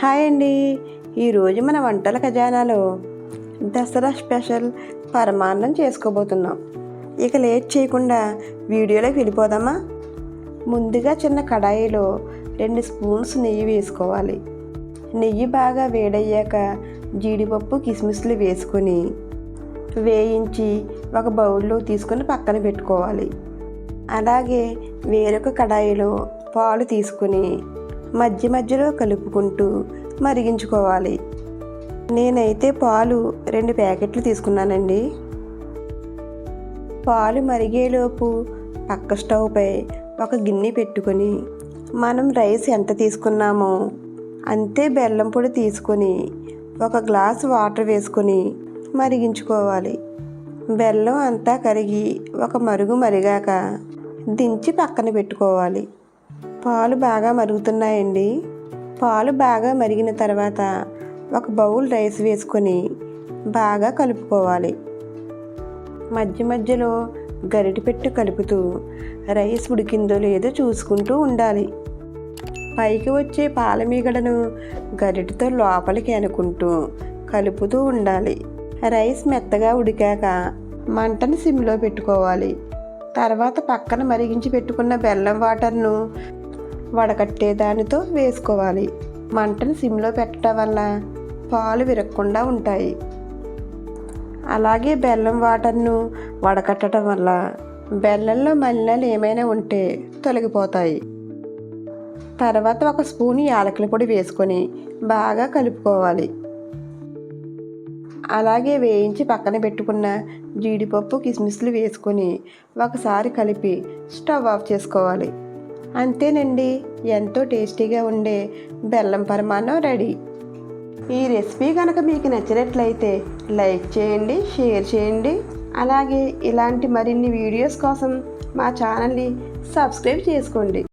Hi అండి. ఈరోజు మన వంటల ఖజానాలో దసరా స్పెషల్ పరమాన్నం చేసుకోబోతున్నాం. ఇక లేట్ చేయకుండా వీడియోలోకి వెళ్ళిపోదామా? ముందుగా చిన్న కడాయిలో రెండు స్పూన్స్ నెయ్యి వేసుకోవాలి. నెయ్యి బాగా వేడయ్యాక జీడిపప్పు కిస్మిస్లు వేసుకొని వేయించి ఒక బౌల్లో తీసుకొని పక్కన పెట్టుకోవాలి. అలాగే వేరొక కడాయిలో పాలు తీసుకుని మధ్య మధ్యలో కలుపుకుంటూ మరిగించుకోవాలి. నేనైతే పాలు రెండు ప్యాకెట్లు తీసుకున్నానండి. పాలు మరిగేలోపు పక్క స్టవ్పై ఒక గిన్నె పెట్టుకొని మనం రైస్ ఎంత తీసుకున్నామో అంతే బెల్లం పొడి తీసుకొని ఒక గ్లాస్ వాటర్ వేసుకొని మరిగించుకోవాలి. బెల్లం అంతా కరిగి ఒక మరుగు మరిగాక దించి పక్కన పెట్టుకోవాలి. పాలు బాగా మరుగుతున్నాయండి. పాలు బాగా మరిగిన తర్వాత ఒక బౌల్ రైస్ వేసుకొని బాగా కలుపుకోవాలి. మధ్య మధ్యలో గరిటె పెట్టి కలుపుతూ రైస్ ఉడికిందో లేదో చూసుకుంటూ ఉండాలి. పైకి వచ్చే పాల మీగడను గరిటెతో లోపలికి అనుకుంటూ కలుపుతూ ఉండాలి. రైస్ మెత్తగా ఉడికాక మంటను సిమ్లో పెట్టుకోవాలి. తర్వాత పక్కన మరిగించి పెట్టుకున్న బెల్లం వాటర్ను వడకట్టే దానితో వేసుకోవాలి. మంటను సిమ్లో పెట్టడం వల్ల పాలు విరగకుండా ఉంటాయి. అలాగే బెల్లం వాటర్ను వడకట్టడం వల్ల బెల్లంలో మలినాలు ఏమైనా ఉంటే తొలగిపోతాయి. తర్వాత ఒక స్పూన్ యాలకుల పొడి వేసుకొని బాగా కలుపుకోవాలి. అలాగే వేయించి పక్కన పెట్టుకున్న జీడిపప్పు కిస్మిస్లు వేసుకొని ఒకసారి కలిపి స్టవ్ ఆఫ్ చేసుకోవాలి. అంతేనండి. ఎంతో టేస్టీగా ఉండే బెల్లం పరమాన్నం రెడీ. ఈ రెసిపీ కనుక మీకు నచ్చినట్లయితే లైక్ చేయండి షేర్ చేయండి. అలాగే ఇలాంటి మరిన్ని వీడియోస్ కోసం మా ఛానల్ని సబ్స్క్రైబ్ చేసుకోండి.